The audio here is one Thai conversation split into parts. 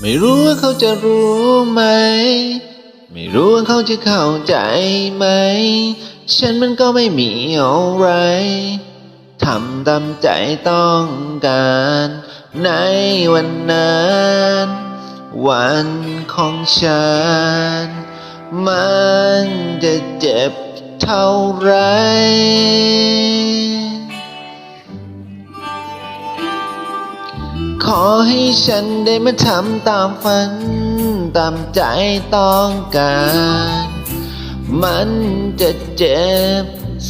ไม่รู้ว่าเขาจะรู้ไหม ไม่รู้ว่าเขาจะเข้าใจไหม ฉันมันก็ไม่มีอะไรทำตามใจต้องการในวันนั้นวันของฉัน มันจะเจ็บเท่าไร ขอให้ฉันได้มาทำตามฝัน ตามใจต้องการ มันจะเจ็บ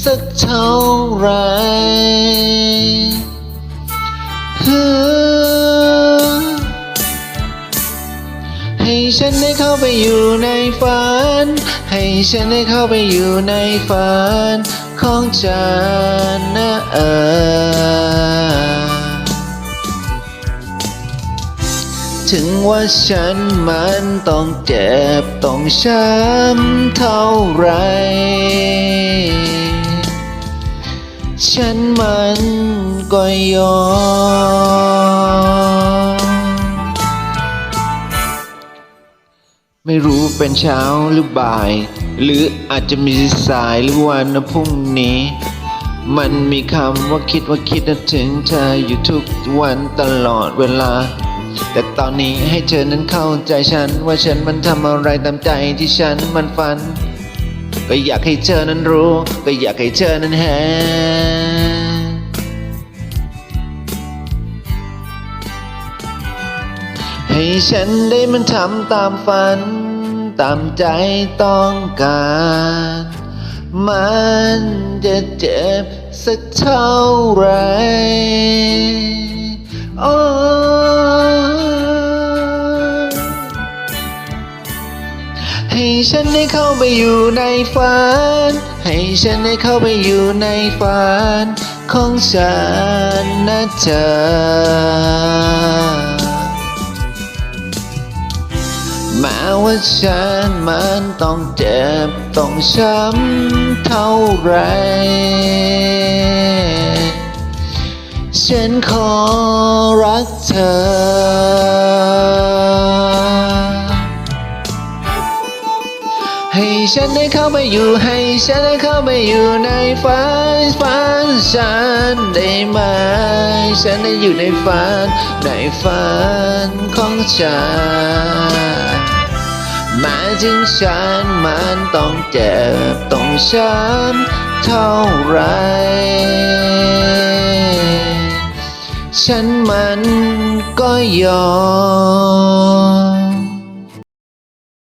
สักเท่าไรให้ฉันได้เข้าไปอยู่ในฝัน ให้ฉันได้เข้าไปอยู่ในฝัน ของฉันนะเออ ถึงว่าฉันมันต้องเจ็บต้องช้ำเท่าไร ฉันมันก็ยอม ไม่รู้เป็นเช้าหรือบ่าย หรืออาจจะมีสายหรือวันพรุ่งนี้มันมีคำว่าคิดว่าคิดนึกถึงเธออยู่ทุกวันตลอดเวลา แต่ตอนนี้ให้เธอนั้นเข้าใจฉัน ว่าฉันมันทำอะไรตามใจที่ฉันมันฝัน ก็อยากให้เธอนั้นรู้ ก็อยากให้เธอนั้นเห็นให้ฉันได้มันทำตามฝัน ตามใจต้องการ มันจะเจ็บสักเท่าไหร ให้ฉันได้เข้าไปอยู่ในฝัน ให้ฉันได้เข้าไปอยู่ในฝัน ของฉันนะเธอ แม้ว่าฉันมันต้องเจ็บต้องช้ำเท่าไร ฉันขอรักเธอ ฉันได้เข้าไปอยู่ให้ฉันได้เข้าไปอยู่ในฝันฝันฉันได้ไหมฉันได้อยู่ในฝันในฝันของฉันม้ถึงฉันมันต้องเจ็บต้องช้ำเท่าไร ฉันมันก็ยอม